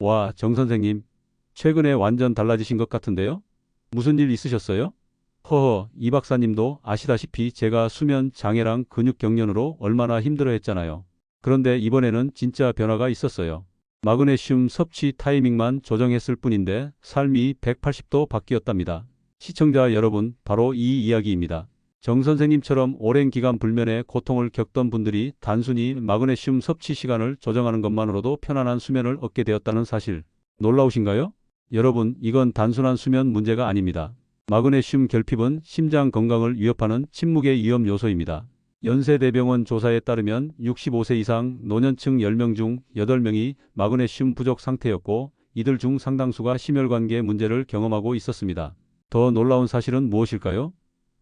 와, 정 선생님. 최근에 완전 달라지신 것 같은데요? 무슨 일 있으셨어요? 허허, 이 박사님도 아시다시피 제가 수면 장애랑 근육 경련으로 얼마나 힘들어 했잖아요. 그런데 이번에는 진짜 변화가 있었어요. 마그네슘 섭취 타이밍만 조정했을 뿐인데 삶이 180도 바뀌었답니다. 시청자 여러분, 바로 이 이야기입니다. 정 선생님처럼 오랜 기간 불면의 고통을 겪던 분들이 단순히 마그네슘 섭취 시간을 조정하는 것만으로도 편안한 수면을 얻게 되었다는 사실. 놀라우신가요? 여러분, 이건 단순한 수면 문제가 아닙니다. 마그네슘 결핍은 심장 건강을 위협하는 침묵의 위험 요소입니다. 연세대병원 조사에 따르면 65세 이상 노년층 10명 중 8명이 마그네슘 부족 상태였고 이들 중 상당수가 심혈관계 문제를 경험하고 있었습니다. 더 놀라운 사실은 무엇일까요?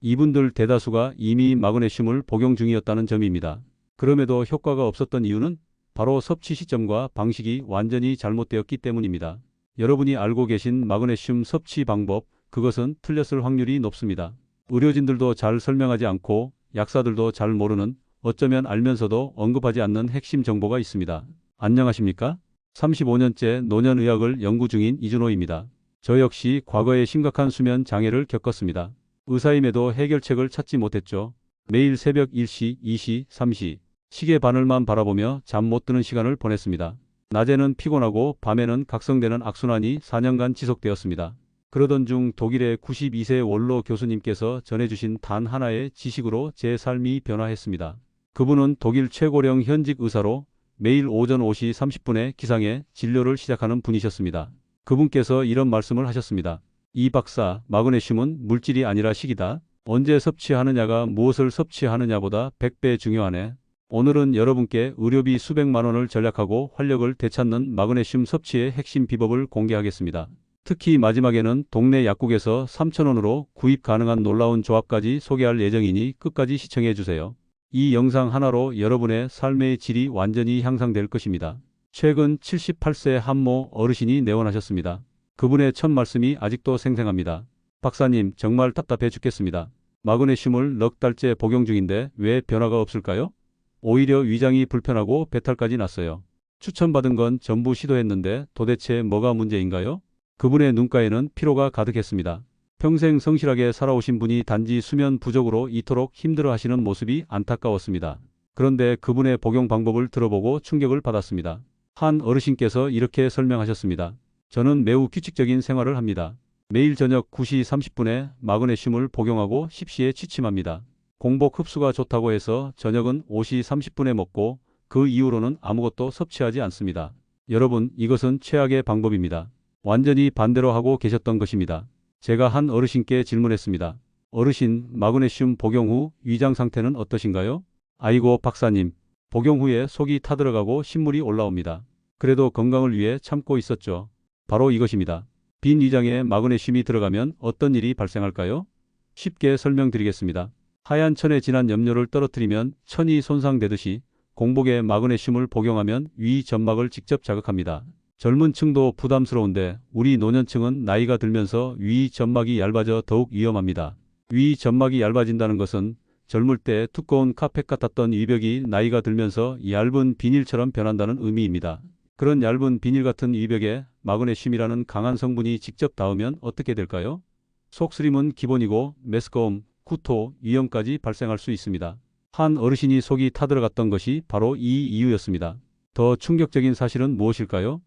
이분들 대다수가 이미 마그네슘을 복용 중이었다는 점입니다. 그럼에도 효과가 없었던 이유는 바로 섭취 시점과 방식이 완전히 잘못되었기 때문입니다. 여러분이 알고 계신 마그네슘 섭취 방법, 그것은 틀렸을 확률이 높습니다. 의료진들도 잘 설명하지 않고 약사들도 잘 모르는 어쩌면 알면서도 언급하지 않는 핵심 정보가 있습니다. 안녕하십니까? 35년째 노년의학을 연구 중인 이준호입니다. 저 역시 과거에 심각한 수면 장애를 겪었습니다. 의사임에도 해결책을 찾지 못했죠. 매일 새벽 1시, 2시, 3시, 시계 바늘만 바라보며 잠 못 드는 시간을 보냈습니다. 낮에는 피곤하고 밤에는 각성되는 악순환이 4년간 지속되었습니다. 그러던 중 독일의 92세 원로 교수님께서 전해주신 단 하나의 지식으로 제 삶이 변화했습니다. 그분은 독일 최고령 현직 의사로 매일 오전 5시 30분에 기상에 진료를 시작하는 분이셨습니다. 그분께서 이런 말씀을 하셨습니다. 이 박사, 마그네슘은 물질이 아니라 식이다. 언제 섭취하느냐가 무엇을 섭취하느냐보다 100배 중요하네. 오늘은 여러분께 의료비 수백만 원을 절약하고 활력을 되찾는 마그네슘 섭취의 핵심 비법을 공개하겠습니다. 특히 마지막에는 동네 약국에서 3,000원으로 구입 가능한 놀라운 조합까지 소개할 예정이니 끝까지 시청해 주세요. 이 영상 하나로 여러분의 삶의 질이 완전히 향상될 것입니다. 최근 78세 한모 어르신이 내원하셨습니다. 그분의 첫 말씀이 아직도 생생합니다. 박사님, 정말 답답해 죽겠습니다. 마그네슘을 넉 달째 복용 중인데 왜 변화가 없을까요? 오히려 위장이 불편하고 배탈까지 났어요. 추천받은 건 전부 시도했는데 도대체 뭐가 문제인가요? 그분의 눈가에는 피로가 가득했습니다. 평생 성실하게 살아오신 분이 단지 수면 부족으로 이토록 힘들어 하시는 모습이 안타까웠습니다. 그런데 그분의 복용 방법을 들어보고 충격을 받았습니다. 한 어르신께서 이렇게 설명하셨습니다. 저는 매우 규칙적인 생활을 합니다. 매일 저녁 9시 30분에 마그네슘을 복용하고 10시에 취침합니다. 공복 흡수가 좋다고 해서 저녁은 5시 30분에 먹고 그 이후로는 아무것도 섭취하지 않습니다. 여러분, 이것은 최악의 방법입니다. 완전히 반대로 하고 계셨던 것입니다. 제가 한 어르신께 질문했습니다. 어르신, 마그네슘 복용 후 위장 상태는 어떠신가요? 아이고, 박사님. 복용 후에 속이 타들어가고 신물이 올라옵니다. 그래도 건강을 위해 참고 있었죠. 바로 이것입니다. 빈 위장에 마그네슘이 들어가면 어떤 일이 발생할까요? 쉽게 설명드리겠습니다. 하얀 천에 진한 염료를 떨어뜨리면 천이 손상되듯이 공복에 마그네슘을 복용하면 위 점막을 직접 자극합니다. 젊은 층도 부담스러운데 우리 노년층은 나이가 들면서 위 점막이 얇아져 더욱 위험합니다. 위 점막이 얇아진다는 것은 젊을 때 두꺼운 카펫 같았던 위벽이 나이가 들면서 얇은 비닐처럼 변한다는 의미입니다. 그런 얇은 비닐 같은 위벽에 마그네슘이라는 강한 성분이 직접 닿으면 어떻게 될까요? 속쓰림은 기본이고 메스꺼움, 구토, 위염까지 발생할 수 있습니다. 한 어르신이 속이 타들어갔던 것이 바로 이 이유였습니다. 더 충격적인 사실은 무엇일까요?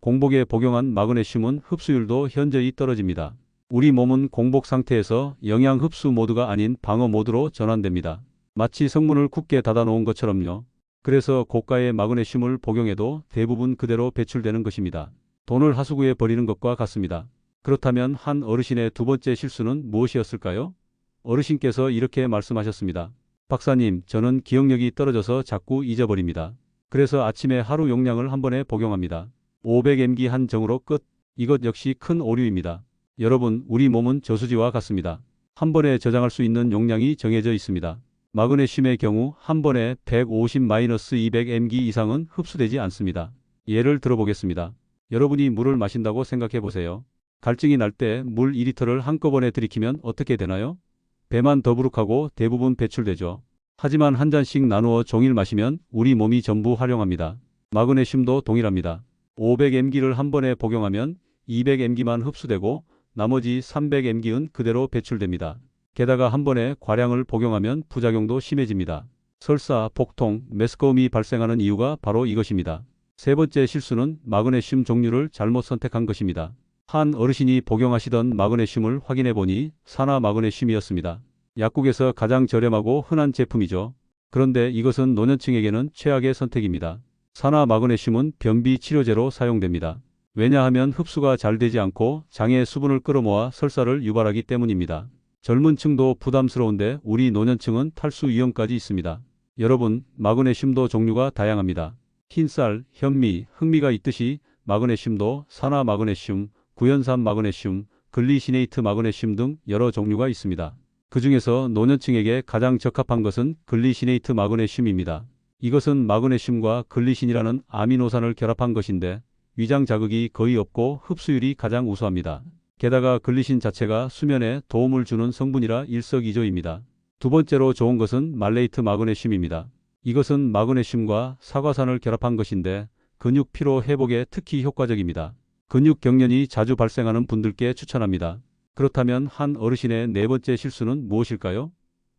공복에 복용한 마그네슘은 흡수율도 현저히 떨어집니다. 우리 몸은 공복 상태에서 영양 흡수 모드가 아닌 방어 모드로 전환됩니다. 마치 성문을 굳게 닫아 놓은 것처럼요. 그래서 고가의 마그네슘을 복용해도 대부분 그대로 배출되는 것입니다. 돈을 하수구에 버리는 것과 같습니다. 그렇다면 한 어르신의 두 번째 실수는 무엇이었을까요? 어르신께서 이렇게 말씀하셨습니다. 박사님, 저는 기억력이 떨어져서 자꾸 잊어버립니다. 그래서 아침에 하루 용량을 한 번에 복용합니다. 500mg 한 정으로 끝. 이것 역시 큰 오류입니다. 여러분, 우리 몸은 저수지와 같습니다. 한 번에 저장할 수 있는 용량이 정해져 있습니다. 마그네슘의 경우 한 번에 150-200mg 이상은 흡수되지 않습니다. 예를 들어보겠습니다. 여러분이 물을 마신다고 생각해 보세요. 갈증이 날 때 물 2리터를 한꺼번에 들이키면 어떻게 되나요? 배만 더부룩하고 대부분 배출되죠. 하지만 한 잔씩 나누어 종일 마시면 우리 몸이 전부 활용합니다. 마그네슘도 동일합니다. 500mg를 한 번에 복용하면 200mg만 흡수되고 나머지 300mg는 그대로 배출됩니다. 게다가 한 번에 과량을 복용하면 부작용도 심해집니다. 설사, 복통, 메스꺼움이 발생하는 이유가 바로 이것입니다. 세 번째 실수는 마그네슘 종류를 잘못 선택한 것입니다. 한 어르신이 복용하시던 마그네슘을 확인해 보니 산화 마그네슘이었습니다. 약국에서 가장 저렴하고 흔한 제품이죠. 그런데 이것은 노년층에게는 최악의 선택입니다. 산화 마그네슘은 변비 치료제로 사용됩니다. 왜냐하면 흡수가 잘 되지 않고 장에 수분을 끌어모아 설사를 유발하기 때문입니다. 젊은 층도 부담스러운데 우리 노년층은 탈수 위험까지 있습니다. 여러분, 마그네슘도 종류가 다양합니다. 흰쌀, 현미, 흑미가 있듯이 마그네슘도 산화 마그네슘, 구연산 마그네슘, 글리시네이트 마그네슘 등 여러 종류가 있습니다. 그 중에서 노년층에게 가장 적합한 것은 글리시네이트 마그네슘입니다. 이것은 마그네슘과 글리신이라는 아미노산을 결합한 것인데 위장 자극이 거의 없고 흡수율이 가장 우수합니다. 게다가 글리신 자체가 수면에 도움을 주는 성분이라 일석이조입니다. 두 번째로 좋은 것은 말레이트 마그네슘입니다. 이것은 마그네슘과 사과산을 결합한 것인데 근육 피로 회복에 특히 효과적입니다. 근육 경련이 자주 발생하는 분들께 추천합니다. 그렇다면 한 어르신의 네 번째 실수는 무엇일까요?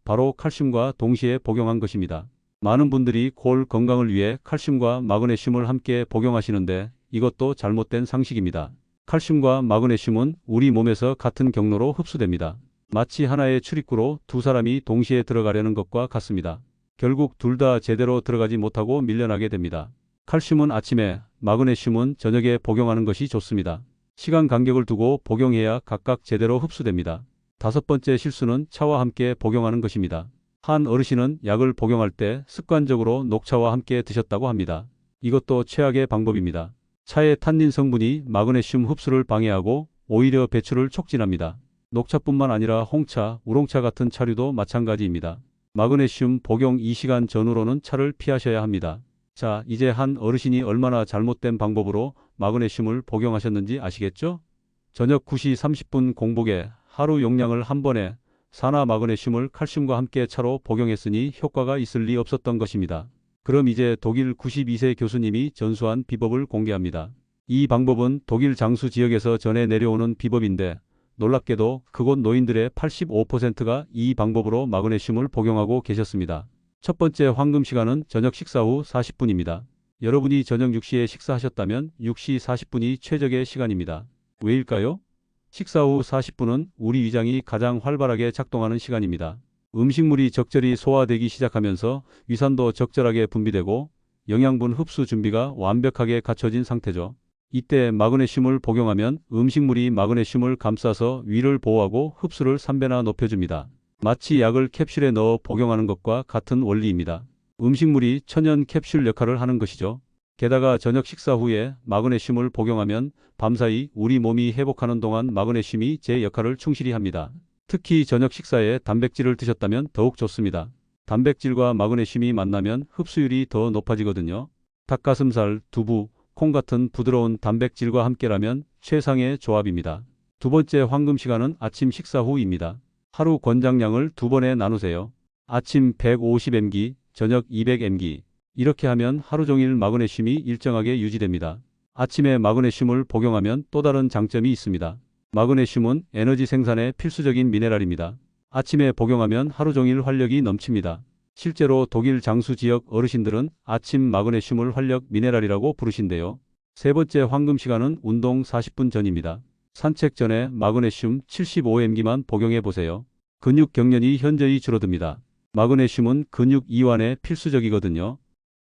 바로 칼슘과 동시에 복용한 것입니다. 많은 분들이 골 건강을 위해 칼슘과 마그네슘을 함께 복용하시는데 이것도 잘못된 상식입니다. 칼슘과 마그네슘은 우리 몸에서 같은 경로로 흡수됩니다. 마치 하나의 출입구로 두 사람이 동시에 들어가려는 것과 같습니다. 결국 둘 다 제대로 들어가지 못하고 밀려나게 됩니다. 칼슘은 아침에, 마그네슘은 저녁에 복용하는 것이 좋습니다. 시간 간격을 두고 복용해야 각각 제대로 흡수됩니다. 다섯 번째 실수는 차와 함께 복용하는 것입니다. 한 어르신은 약을 복용할 때 습관적으로 녹차와 함께 드셨다고 합니다. 이것도 최악의 방법입니다. 차의 탄닌 성분이 마그네슘 흡수를 방해하고 오히려 배출을 촉진합니다. 녹차뿐만 아니라 홍차, 우롱차 같은 차류도 마찬가지입니다. 마그네슘 복용 2시간 전후로는 차를 피하셔야 합니다. 자, 이제 한 어르신이 얼마나 잘못된 방법으로 마그네슘을 복용하셨는지 아시겠죠? 저녁 9시 30분 공복에 하루 용량을 한 번에 산화 마그네슘을 칼슘과 함께 차로 복용했으니 효과가 있을 리 없었던 것입니다. 그럼 이제 독일 92세 교수님이 전수한 비법을 공개합니다. 이 방법은 독일 장수 지역에서 전해 내려오는 비법인데 놀랍게도 그곳 노인들의 85%가 이 방법으로 마그네슘을 복용하고 계셨습니다. 첫 번째 황금 시간은 저녁 식사 후 40분입니다. 여러분이 저녁 6시에 식사하셨다면 6시 40분이 최적의 시간입니다. 왜일까요? 식사 후 40분은 우리 위장이 가장 활발하게 작동하는 시간입니다. 음식물이 적절히 소화되기 시작하면서 위산도 적절하게 분비되고 영양분 흡수 준비가 완벽하게 갖춰진 상태죠. 이때 마그네슘을 복용하면 음식물이 마그네슘을 감싸서 위를 보호하고 흡수를 3배나 높여줍니다. 마치 약을 캡슐에 넣어 복용하는 것과 같은 원리입니다. 음식물이 천연 캡슐 역할을 하는 것이죠. 게다가 저녁 식사 후에 마그네슘을 복용하면 밤사이 우리 몸이 회복하는 동안 마그네슘이 제 역할을 충실히 합니다. 특히 저녁 식사에 단백질을 드셨다면 더욱 좋습니다. 단백질과 마그네슘이 만나면 흡수율이 더 높아지거든요. 닭가슴살, 두부, 콩 같은 부드러운 단백질과 함께라면 최상의 조합입니다. 두 번째 황금 시간은 아침 식사 후입니다. 하루 권장량을 두 번에 나누세요. 아침 150mg, 저녁 200mg. 이렇게 하면 하루 종일 마그네슘이 일정하게 유지됩니다. 아침에 마그네슘을 복용하면 또 다른 장점이 있습니다. 마그네슘은 에너지 생산에 필수적인 미네랄입니다. 아침에 복용하면 하루 종일 활력이 넘칩니다. 실제로 독일 장수 지역 어르신들은 아침 마그네슘을 활력 미네랄이라고 부르신대요. 세 번째 황금 시간은 운동 40분 전입니다. 산책 전에 마그네슘 75mg만 복용해 보세요. 근육 경련이 현저히 줄어듭니다. 마그네슘은 근육 이완에 필수적이거든요.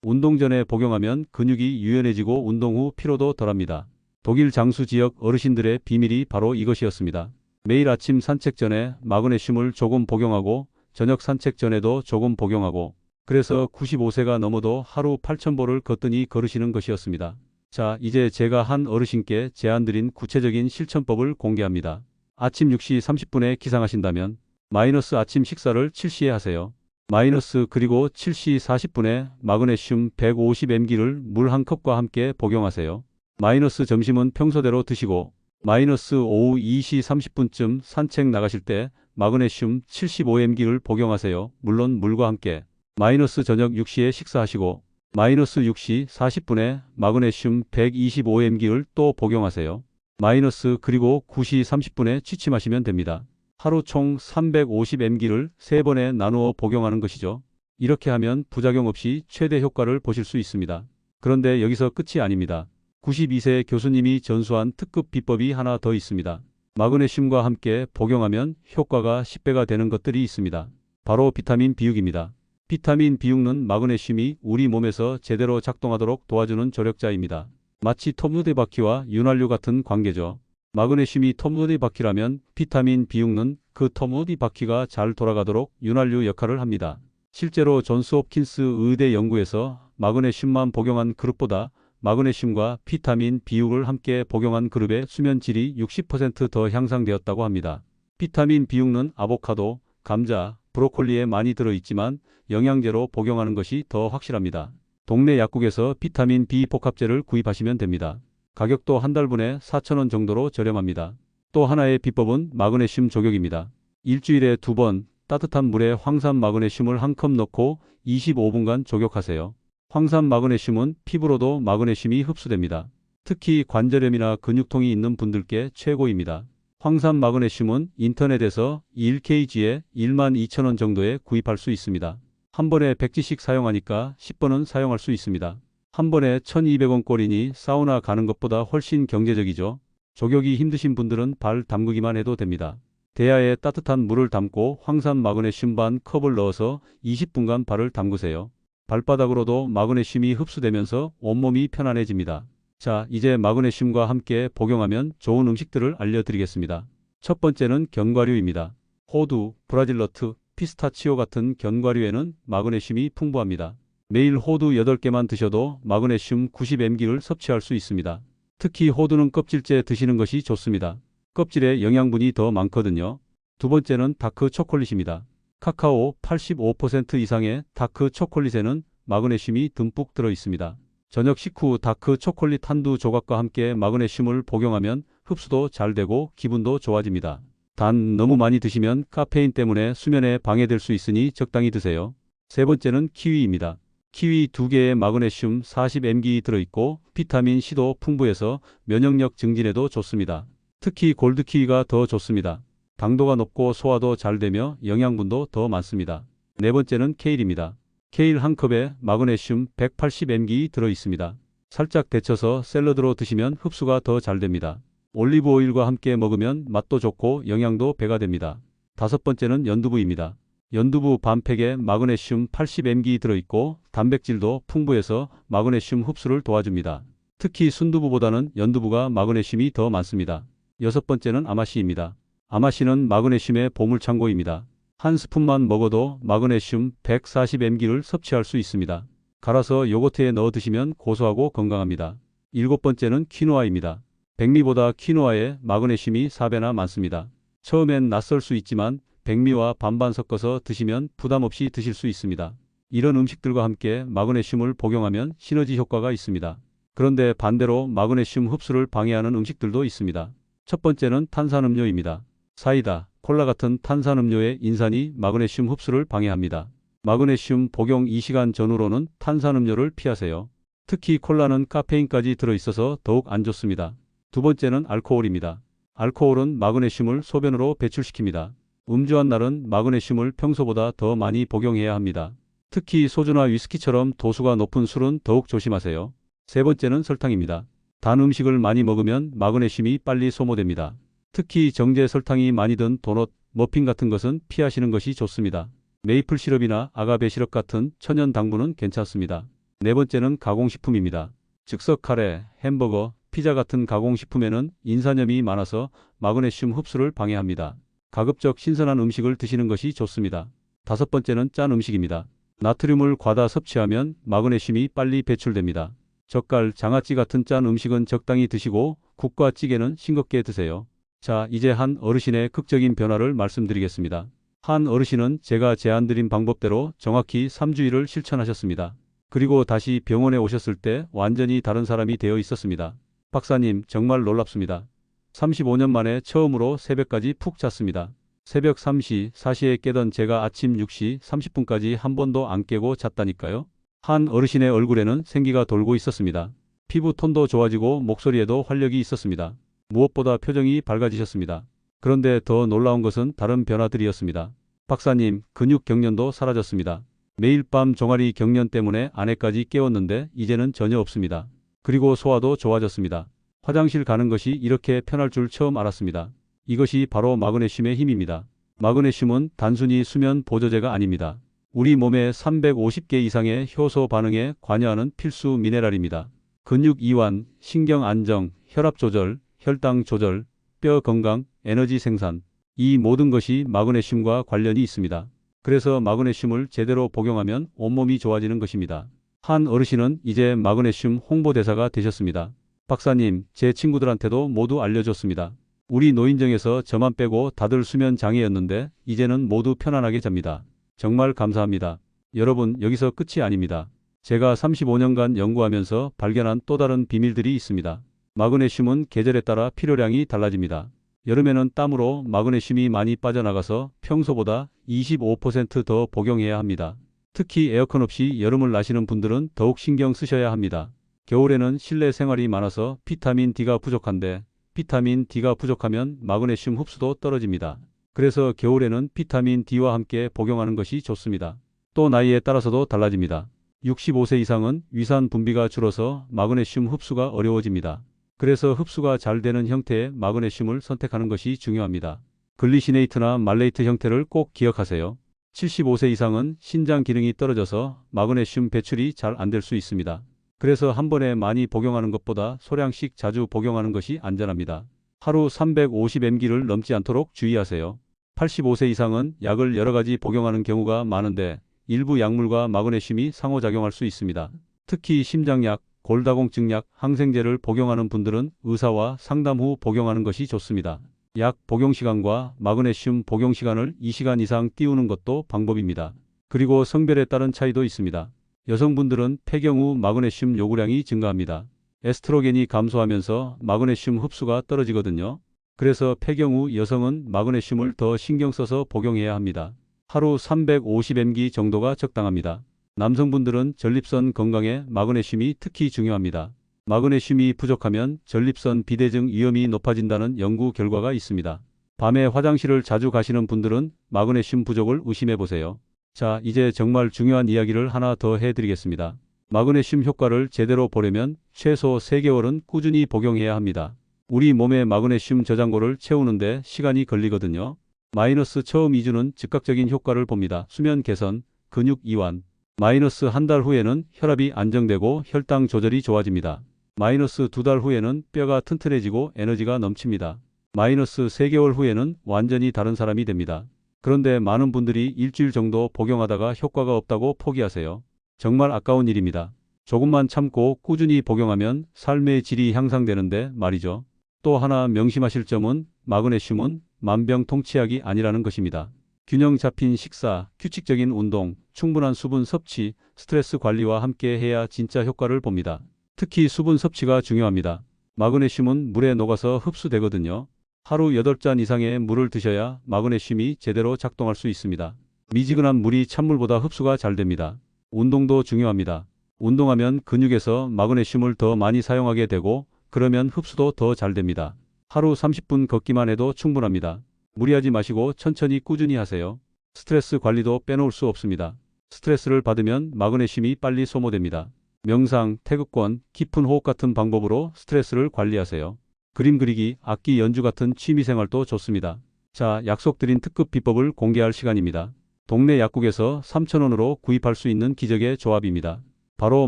운동 전에 복용하면 근육이 유연해지고 운동 후 피로도 덜합니다. 독일 장수 지역 어르신들의 비밀이 바로 이것이었습니다. 매일 아침 산책 전에 마그네슘을 조금 복용하고 저녁 산책 전에도 조금 복용하고 그래서 95세가 넘어도 하루 8,000보를 걷더니 걸으시는 것이었습니다. 자, 이제 제가 한 어르신께 제안드린 구체적인 실천법을 공개합니다. 아침 6시 30분에 기상하신다면 마이너스 아침 식사를 7시에 하세요. 마이너스 그리고 7시 40분에 마그네슘 150mg를 물 한 컵과 함께 복용하세요. 마이너스 점심은 평소대로 드시고 마이너스 오후 2시 30분쯤 산책 나가실 때 마그네슘 75mg를 복용하세요. 물론 물과 함께. 마이너스 저녁 6시에 식사하시고 마이너스 6시 40분에 마그네슘 125mg를 또 복용하세요. 마이너스 그리고 9시 30분에 취침하시면 됩니다. 하루 총 350mg를 3번에 나누어 복용하는 것이죠. 이렇게 하면 부작용 없이 최대 효과를 보실 수 있습니다. 그런데 여기서 끝이 아닙니다. 92세 교수님이 전수한 특급 비법이 하나 더 있습니다. 마그네슘과 함께 복용하면 효과가 10배가 되는 것들이 있습니다. 바로 비타민 B6입니다. 비타민 B6는 마그네슘이 우리 몸에서 제대로 작동하도록 도와주는 조력자입니다. 마치 톱누대바퀴와 윤활유 같은 관계죠. 마그네슘이 톱누대바퀴라면 비타민 B6는 그 톱누대바퀴가 잘 돌아가도록 윤활유 역할을 합니다. 실제로 존스 홉킨스 의대 연구에서 마그네슘만 복용한 그룹보다 마그네슘과 비타민 B6을 함께 복용한 그룹의 수면 질이 60%더 향상되었다고 합니다. 비타민 B6는 아보카도, 감자, 브로콜리에 많이 들어있지만 영양제로 복용하는 것이 더 확실합니다. 동네 약국에서 비타민 B 복합제를 구입하시면 됩니다. 가격도 한 달분에 4,000원 정도로 저렴합니다. 또 하나의 비법은 마그네슘 조격입니다. 일주일에 두 번 따뜻한 물에 황산 마그네슘을 한 컵 넣고 25분간 조격하세요. 황산 마그네슘은 피부로도 마그네슘이 흡수됩니다. 특히 관절염이나 근육통이 있는 분들께 최고입니다. 황산 마그네슘은 인터넷에서 1kg에 1만 2천원 정도에 구입할 수 있습니다. 한 번에 100g씩 사용하니까 10번은 사용할 수 있습니다. 한 번에 1200원 꼴이니 사우나 가는 것보다 훨씬 경제적이죠. 조격이 힘드신 분들은 발 담그기만 해도 됩니다. 대야에 따뜻한 물을 담고 황산 마그네슘 반 컵을 넣어서 20분간 발을 담그세요. 발바닥으로도 마그네슘이 흡수되면서 온몸이 편안해집니다. 자, 이제 마그네슘과 함께 복용하면 좋은 음식들을 알려드리겠습니다. 첫 번째는 견과류입니다. 호두, 브라질너트, 피스타치오 같은 견과류에는 마그네슘이 풍부합니다. 매일 호두 8개만 드셔도 마그네슘 90mg를 섭취할 수 있습니다. 특히 호두는 껍질째 드시는 것이 좋습니다. 껍질에 영양분이 더 많거든요. 두 번째는 다크 초콜릿입니다. 카카오 85% 이상의 다크 초콜릿에는 마그네슘이 듬뿍 들어 있습니다. 저녁 식후 다크 초콜릿 한두 조각과 함께 마그네슘을 복용하면 흡수도 잘 되고 기분도 좋아집니다. 단 너무 많이 드시면 카페인 때문에 수면에 방해될 수 있으니 적당히 드세요. 세 번째는 키위입니다. 키위 두 개에 마그네슘 40mg 들어있고 비타민 C도 풍부해서 면역력 증진에도 좋습니다. 특히 골드 키위가 더 좋습니다. 당도가 높고 소화도 잘 되며 영양분도 더 많습니다. 네 번째는 케일입니다. 케일 한 컵에 마그네슘 180mg 들어 있습니다. 살짝 데쳐서 샐러드로 드시면 흡수가 더 잘 됩니다. 올리브 오일과 함께 먹으면 맛도 좋고 영양도 배가 됩니다. 다섯 번째는 연두부입니다. 연두부 반 팩에 마그네슘 80mg 들어있고 단백질도 풍부해서 마그네슘 흡수를 도와줍니다. 특히 순두부보다는 연두부가 마그네슘이 더 많습니다. 여섯 번째는 아마씨입니다. 아마씨는 마그네슘의 보물창고입니다. 한 스푼만 먹어도 마그네슘 140mg를 섭취할 수 있습니다. 갈아서 요거트에 넣어 드시면 고소하고 건강합니다. 일곱 번째는 키노아입니다. 백미보다 키노아에 마그네슘이 4배나 많습니다. 처음엔 낯설 수 있지만 백미와 반반 섞어서 드시면 부담 없이 드실 수 있습니다. 이런 음식들과 함께 마그네슘을 복용하면 시너지 효과가 있습니다. 그런데 반대로 마그네슘 흡수를 방해하는 음식들도 있습니다. 첫 번째는 탄산음료입니다. 사이다, 콜라 같은 탄산음료의 인산이 마그네슘 흡수를 방해합니다. 마그네슘 복용 2시간 전후로는 탄산음료를 피하세요. 특히 콜라는 카페인까지 들어있어서 더욱 안 좋습니다. 두 번째는 알코올입니다. 알코올은 마그네슘을 소변으로 배출시킵니다. 음주한 날은 마그네슘을 평소보다 더 많이 복용해야 합니다. 특히 소주나 위스키처럼 도수가 높은 술은 더욱 조심하세요. 세 번째는 설탕입니다. 단 음식을 많이 먹으면 마그네슘이 빨리 소모됩니다. 특히 정제 설탕이 많이 든 도넛, 머핀 같은 것은 피하시는 것이 좋습니다. 메이플 시럽이나 아가베 시럽 같은 천연 당분은 괜찮습니다. 네 번째는 가공식품입니다. 즉석 카레, 햄버거, 피자 같은 가공식품에는 인산염이 많아서 마그네슘 흡수를 방해합니다. 가급적 신선한 음식을 드시는 것이 좋습니다. 다섯 번째는 짠 음식입니다. 나트륨을 과다 섭취하면 마그네슘이 빨리 배출됩니다. 젓갈, 장아찌 같은 짠 음식은 적당히 드시고 국과 찌개는 싱겁게 드세요. 자, 이제 한 어르신의 극적인 변화를 말씀드리겠습니다. 한 어르신은 제가 제안드린 방법대로 정확히 3주일을 실천하셨습니다. 그리고 다시 병원에 오셨을 때 완전히 다른 사람이 되어 있었습니다. 박사님, 정말 놀랍습니다. 35년 만에 처음으로 새벽까지 푹 잤습니다. 새벽 3시, 4시에 깨던 제가 아침 6시 30분까지 한 번도 안 깨고 잤다니까요. 한 어르신의 얼굴에는 생기가 돌고 있었습니다. 피부 톤도 좋아지고 목소리에도 활력이 있었습니다. 무엇보다 표정이 밝아지셨습니다. 그런데 더 놀라운 것은 다른 변화들이었습니다. 박사님, 근육 경련도 사라졌습니다. 매일 밤 종아리 경련 때문에 아내까지 깨웠는데 이제는 전혀 없습니다. 그리고 소화도 좋아졌습니다. 화장실 가는 것이 이렇게 편할 줄 처음 알았습니다. 이것이 바로 마그네슘의 힘입니다. 마그네슘은 단순히 수면 보조제가 아닙니다. 우리 몸의 350개 이상의 효소 반응에 관여하는 필수 미네랄입니다. 근육 이완, 신경 안정, 혈압 조절, 혈당 조절, 뼈 건강, 에너지 생산. 이 모든 것이 마그네슘과 관련이 있습니다. 그래서 마그네슘을 제대로 복용하면 온몸이 좋아지는 것입니다. 한 어르신은 이제 마그네슘 홍보대사가 되셨습니다. 박사님, 제 친구들한테도 모두 알려줬습니다. 우리 노인정에서 저만 빼고 다들 수면 장애였는데 이제는 모두 편안하게 잡니다. 정말 감사합니다. 여러분, 여기서 끝이 아닙니다. 제가 35년간 연구하면서 발견한 또 다른 비밀들이 있습니다. 마그네슘은 계절에 따라 필요량이 달라집니다. 여름에는 땀으로 마그네슘이 많이 빠져나가서 평소보다 25%더 복용해야 합니다. 특히 에어컨 없이 여름을 나시는 분들은 더욱 신경 쓰셔야 합니다. 겨울에는 실내 생활이 많아서 비타민 D가 부족한데 비타민 D가 부족하면 마그네슘 흡수도 떨어집니다. 그래서 겨울에는 비타민 D와 함께 복용하는 것이 좋습니다. 또 나이에 따라서도 달라집니다. 65세 이상은 위산 분비가 줄어서 마그네슘 흡수가 어려워집니다. 그래서 흡수가 잘 되는 형태의 마그네슘을 선택하는 것이 중요합니다. 글리시네이트나 말레이트 형태를 꼭 기억하세요. 75세 이상은 신장 기능이 떨어져서 마그네슘 배출이 잘 안 될 수 있습니다. 그래서 한 번에 많이 복용하는 것보다 소량씩 자주 복용하는 것이 안전합니다. 하루 350mg를 넘지 않도록 주의하세요. 85세 이상은 약을 여러 가지 복용하는 경우가 많은데 일부 약물과 마그네슘이 상호작용할 수 있습니다. 특히 심장약, 골다공 증 약, 항생제를 복용하는 분들은 의사와 상담 후 복용하는 것이 좋습니다. 약 복용 시간과 마그네슘 복용 시간을 2시간 이상 띄우는 것도 방법입니다. 그리고 성별에 따른 차이도 있습니다. 여성분들은 폐경 후 마그네슘 요구량이 증가합니다. 에스트로겐이 감소하면서 마그네슘 흡수가 떨어지거든요. 그래서 폐경 후 여성은 마그네슘을 더 신경 써서 복용해야 합니다. 하루 350mg 정도가 적당합니다. 남성분들은 전립선 건강에 마그네슘이 특히 중요합니다. 마그네슘이 부족하면 전립선 비대증 위험이 높아진다는 연구 결과가 있습니다. 밤에 화장실을 자주 가시는 분들은 마그네슘 부족을 의심해 보세요. 자, 이제 정말 중요한 이야기를 하나 더 해드리겠습니다. 마그네슘 효과를 제대로 보려면 최소 3개월은 꾸준히 복용해야 합니다. 우리 몸의 마그네슘 저장고를 채우는데 시간이 걸리거든요. 마이너스 처음 2주는 즉각적인 효과를 봅니다. 수면 개선, 근육 이완. 마이너스 한 달 후에는 혈압이 안정되고 혈당 조절이 좋아집니다. 마이너스 두 달 후에는 뼈가 튼튼해지고 에너지가 넘칩니다. 마이너스 3개월 후에는 완전히 다른 사람이 됩니다. 그런데 많은 분들이 일주일 정도 복용하다가 효과가 없다고 포기하세요. 정말 아까운 일입니다. 조금만 참고 꾸준히 복용하면 삶의 질이 향상되는데 말이죠. 또 하나 명심하실 점은 마그네슘은 만병통치약이 아니라는 것입니다. 균형 잡힌 식사, 규칙적인 운동, 충분한 수분 섭취, 스트레스 관리와 함께 해야 진짜 효과를 봅니다. 특히 수분 섭취가 중요합니다. 마그네슘은 물에 녹아서 흡수되거든요. 하루 8잔 이상의 물을 드셔야 마그네슘이 제대로 작동할 수 있습니다. 미지근한 물이 찬물보다 흡수가 잘 됩니다. 운동도 중요합니다. 운동하면 근육에서 마그네슘을 더 많이 사용하게 되고 그러면 흡수도 더 잘 됩니다. 하루 30분 걷기만 해도 충분합니다. 무리하지 마시고 천천히 꾸준히 하세요. 스트레스 관리도 빼놓을 수 없습니다. 스트레스를 받으면 마그네슘이 빨리 소모됩니다. 명상, 태극권, 깊은 호흡 같은 방법으로 스트레스를 관리하세요. 그림 그리기, 악기 연주 같은 취미생활도 좋습니다. 자, 약속드린 특급 비법을 공개할 시간입니다. 동네 약국에서 3,000원으로 구입할 수 있는 기적의 조합입니다. 바로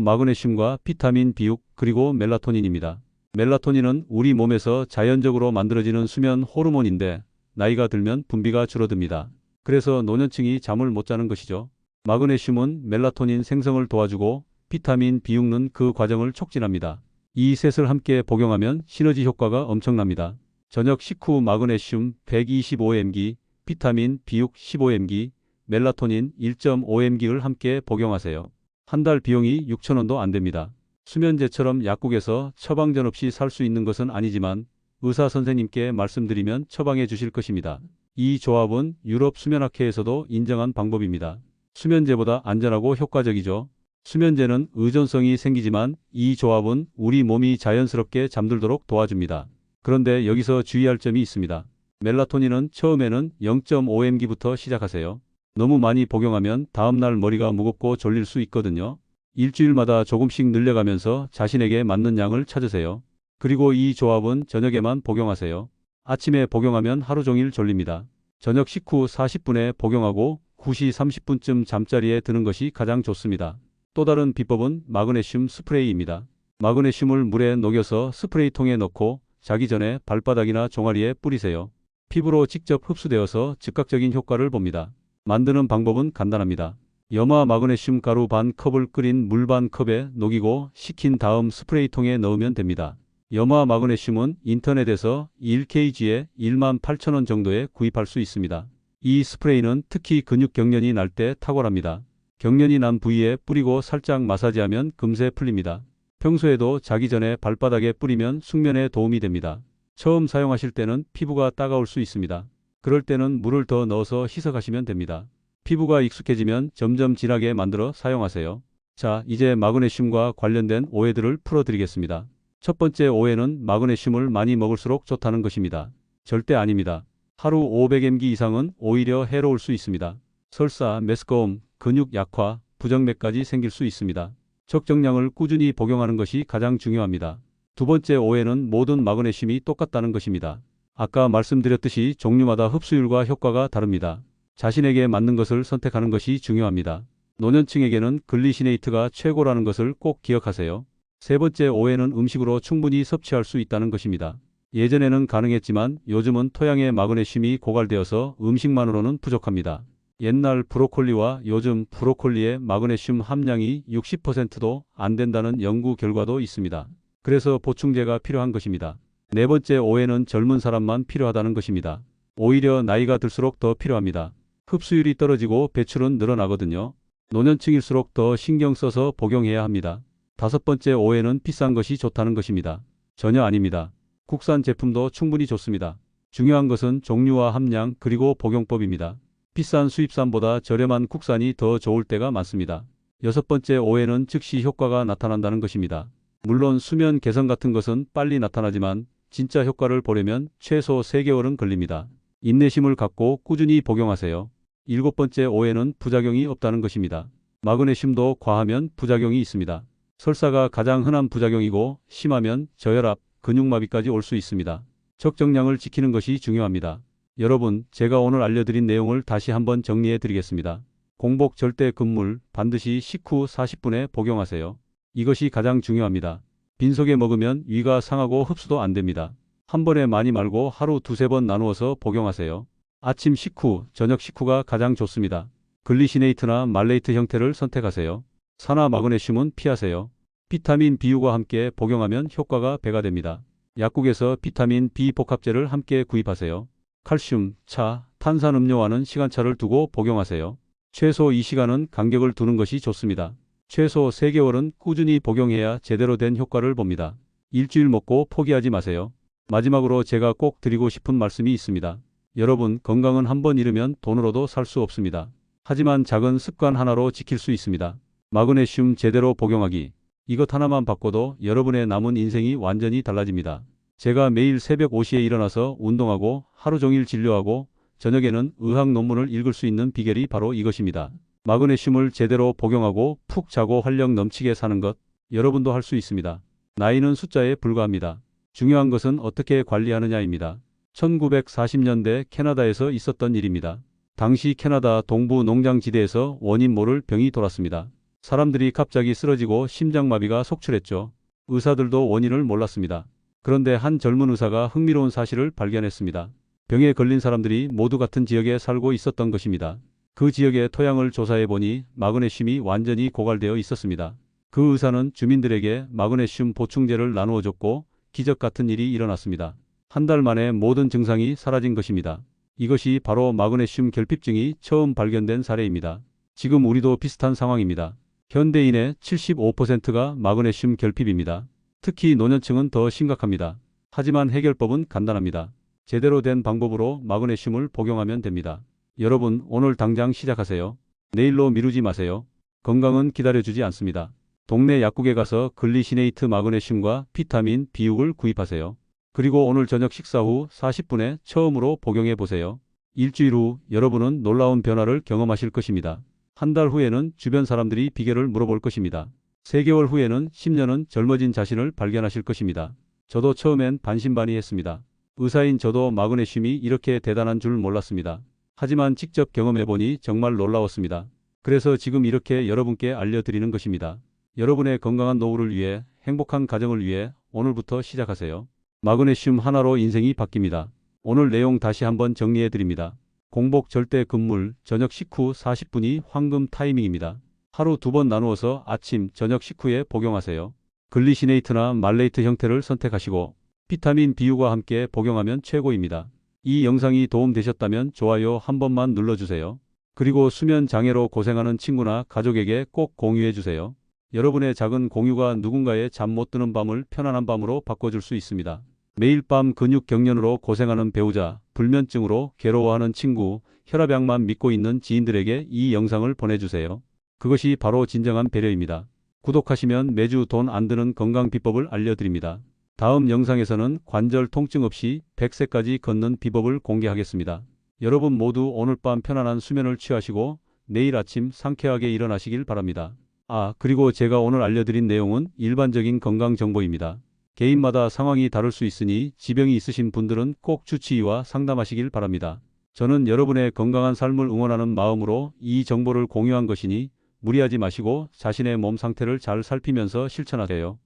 마그네슘과 비타민 B6 그리고 멜라토닌입니다. 멜라토닌은 우리 몸에서 자연적으로 만들어지는 수면 호르몬인데 나이가 들면 분비가 줄어듭니다. 그래서 노년층이 잠을 못 자는 것이죠. 마그네슘은 멜라토닌 생성을 도와주고 비타민 B6는 그 과정을 촉진합니다. 이 셋을 함께 복용하면 시너지 효과가 엄청납니다. 저녁 식후 마그네슘 125mg, 비타민 B6 15mg, 멜라토닌 1.5mg를 함께 복용하세요. 한 달 비용이 6천원도 안 됩니다. 수면제처럼 약국에서 처방전 없이 살 수 있는 것은 아니지만 의사 선생님께 말씀드리면 처방해 주실 것입니다. 이 조합은 유럽 수면학회에서도 인정한 방법입니다. 수면제보다 안전하고 효과적이죠. 수면제는 의존성이 생기지만 이 조합은 우리 몸이 자연스럽게 잠들도록 도와줍니다. 그런데 여기서 주의할 점이 있습니다. 멜라토닌은 처음에는 0.5mg부터 시작하세요. 너무 많이 복용하면 다음날 머리가 무겁고 졸릴 수 있거든요. 일주일마다 조금씩 늘려가면서 자신에게 맞는 양을 찾으세요. 그리고 이 조합은 저녁에만 복용하세요. 아침에 복용하면 하루 종일 졸립니다. 저녁 식후 40분에 복용하고 9시 30분쯤 잠자리에 드는 것이 가장 좋습니다. 또 다른 비법은 마그네슘 스프레이입니다. 마그네슘을 물에 녹여서 스프레이통에 넣고 자기 전에 발바닥이나 종아리에 뿌리세요. 피부로 직접 흡수되어서 즉각적인 효과를 봅니다. 만드는 방법은 간단합니다. 염화 마그네슘 가루 반 컵을 끓인 물 반 컵에 녹이고 식힌 다음 스프레이통에 넣으면 됩니다. 염화 마그네슘은 인터넷에서 1kg에 1만 8천원 정도에 구입할 수 있습니다. 이 스프레이는 특히 근육 경련이 날 때 탁월합니다. 경련이 난 부위에 뿌리고 살짝 마사지하면 금세 풀립니다. 평소에도 자기 전에 발바닥에 뿌리면 숙면에 도움이 됩니다. 처음 사용하실 때는 피부가 따가울 수 있습니다. 그럴 때는 물을 더 넣어서 희석하시면 됩니다. 피부가 익숙해지면 점점 진하게 만들어 사용하세요. 자, 이제 마그네슘과 관련된 오해들을 풀어드리겠습니다. 첫 번째 오해는 마그네슘을 많이 먹을수록 좋다는 것입니다. 절대 아닙니다. 하루 500mg 이상은 오히려 해로울 수 있습니다. 설사, 메스꺼움, 근육 약화, 부정맥까지 생길 수 있습니다. 적정량을 꾸준히 복용하는 것이 가장 중요합니다. 두 번째 오해는 모든 마그네슘이 똑같다는 것입니다. 아까 말씀드렸듯이 종류마다 흡수율과 효과가 다릅니다. 자신에게 맞는 것을 선택하는 것이 중요합니다. 노년층에게는 글리시네이트가 최고라는 것을 꼭 기억하세요. 세 번째 오해는 음식으로 충분히 섭취할 수 있다는 것입니다. 예전에는 가능했지만 요즘은 토양의 마그네슘이 고갈되어서 음식만으로는 부족합니다. 옛날 브로콜리와 요즘 브로콜리의 마그네슘 함량이 60%도 안 된다는 연구 결과도 있습니다. 그래서 보충제가 필요한 것입니다. 네 번째 오해는 젊은 사람만 필요하다는 것입니다. 오히려 나이가 들수록 더 필요합니다. 흡수율이 떨어지고 배출은 늘어나거든요. 노년층일수록 더 신경 써서 복용해야 합니다. 다섯 번째 오해는 비싼 것이 좋다는 것입니다. 전혀 아닙니다. 국산 제품도 충분히 좋습니다. 중요한 것은 종류와 함량 그리고 복용법입니다. 비싼 수입산보다 저렴한 국산이 더 좋을 때가 많습니다. 여섯 번째 오해는 즉시 효과가 나타난다는 것입니다. 물론 수면 개선 같은 것은 빨리 나타나지만 진짜 효과를 보려면 최소 3개월은 걸립니다. 인내심을 갖고 꾸준히 복용하세요. 일곱 번째 오해는 부작용이 없다는 것입니다. 마그네슘도 과하면 부작용이 있습니다. 설사가 가장 흔한 부작용이고 심하면 저혈압, 근육마비까지 올 수 있습니다. 적정량을 지키는 것이 중요합니다. 여러분, 제가 오늘 알려드린 내용을 다시 한번 정리해 드리겠습니다. 공복 절대 금물 반드시 식후 40분에 복용하세요. 이것이 가장 중요합니다. 빈속에 먹으면 위가 상하고 흡수도 안 됩니다. 한 번에 많이 말고 하루 두세 번 나누어서 복용하세요. 아침 식후, 저녁 식후가 가장 좋습니다. 글리시네이트나 말레이트 형태를 선택하세요. 산화 마그네슘은 피하세요. 비타민 B유과 함께 복용하면 효과가 배가 됩니다. 약국에서 비타민 B 복합제를 함께 구입하세요. 칼슘, 차, 탄산음료와는 시간차를 두고 복용하세요. 최소 2시간은 간격을 두는 것이 좋습니다. 최소 3개월은 꾸준히 복용해야 제대로 된 효과를 봅니다. 일주일 먹고 포기하지 마세요. 마지막으로 제가 꼭 드리고 싶은 말씀이 있습니다. 여러분, 건강은 한번 잃으면 돈으로도 살 수 없습니다. 하지만 작은 습관 하나로 지킬 수 있습니다. 마그네슘 제대로 복용하기. 이것 하나만 바꿔도 여러분의 남은 인생이 완전히 달라집니다. 제가 매일 새벽 5시에 일어나서 운동하고 하루 종일 진료하고 저녁에는 의학 논문을 읽을 수 있는 비결이 바로 이것입니다. 마그네슘을 제대로 복용하고 푹 자고 활력 넘치게 사는 것 여러분도 할 수 있습니다. 나이는 숫자에 불과합니다. 중요한 것은 어떻게 관리하느냐입니다. 1940년대 캐나다에서 있었던 일입니다. 당시 캐나다 동부 농장지대에서 원인 모를 병이 돌았습니다. 사람들이 갑자기 쓰러지고 심장마비가 속출했죠. 의사들도 원인을 몰랐습니다. 그런데 한 젊은 의사가 흥미로운 사실을 발견했습니다. 병에 걸린 사람들이 모두 같은 지역에 살고 있었던 것입니다. 그 지역의 토양을 조사해 보니 마그네슘이 완전히 고갈되어 있었습니다. 그 의사는 주민들에게 마그네슘 보충제를 나누어 줬고 기적 같은 일이 일어났습니다. 한 달 만에 모든 증상이 사라진 것입니다. 이것이 바로 마그네슘 결핍증이 처음 발견된 사례입니다. 지금 우리도 비슷한 상황입니다. 현대인의 75%가 마그네슘 결핍입니다. 특히 노년층은 더 심각합니다. 하지만 해결법은 간단합니다. 제대로 된 방법으로 마그네슘을 복용하면 됩니다. 여러분, 오늘 당장 시작하세요. 내일로 미루지 마세요. 건강은 기다려주지 않습니다. 동네 약국에 가서 글리시네이트 마그네슘과 비타민 B6을 구입하세요. 그리고 오늘 저녁 식사 후 40분에 처음으로 복용해 보세요. 일주일 후 여러분은 놀라운 변화를 경험하실 것입니다. 한 달 후에는 주변 사람들이 비결을 물어볼 것입니다. 3개월 후에는 10년은 젊어진 자신을 발견하실 것입니다. 저도 처음엔 반신반의했습니다. 의사인 저도 마그네슘이 이렇게 대단한 줄 몰랐습니다. 하지만 직접 경험해보니 정말 놀라웠습니다. 그래서 지금 이렇게 여러분께 알려드리는 것입니다. 여러분의 건강한 노후를 위해 행복한 가정을 위해 오늘부터 시작하세요. 마그네슘 하나로 인생이 바뀝니다. 오늘 내용 다시 한번 정리해 드립니다. 공복 절대 금물 저녁 식후 40분이 황금 타이밍입니다. 하루 두 번 나누어서 아침, 저녁 식후에 복용하세요. 글리시네이트나 말레이트 형태를 선택하시고 비타민 B6와 함께 복용하면 최고입니다. 이 영상이 도움되셨다면 좋아요 한 번만 눌러주세요. 그리고 수면 장애로 고생하는 친구나 가족에게 꼭 공유해 주세요. 여러분의 작은 공유가 누군가의 잠 못 드는 밤을 편안한 밤으로 바꿔줄 수 있습니다. 매일 밤 근육 경련으로 고생하는 배우자, 불면증으로 괴로워하는 친구, 혈압약만 믿고 있는 지인들에게 이 영상을 보내주세요. 그것이 바로 진정한 배려입니다. 구독하시면 매주 돈 안 드는 건강 비법을 알려드립니다. 다음 영상에서는 관절 통증 없이 100세까지 걷는 비법을 공개하겠습니다. 여러분 모두 오늘 밤 편안한 수면을 취하시고 내일 아침 상쾌하게 일어나시길 바랍니다. 아, 그리고 제가 오늘 알려드린 내용은 일반적인 건강 정보입니다. 개인마다 상황이 다를 수 있으니 지병이 있으신 분들은 꼭 주치의와 상담하시길 바랍니다. 저는 여러분의 건강한 삶을 응원하는 마음으로 이 정보를 공유한 것이니 무리하지 마시고 자신의 몸 상태를 잘 살피면서 실천하세요.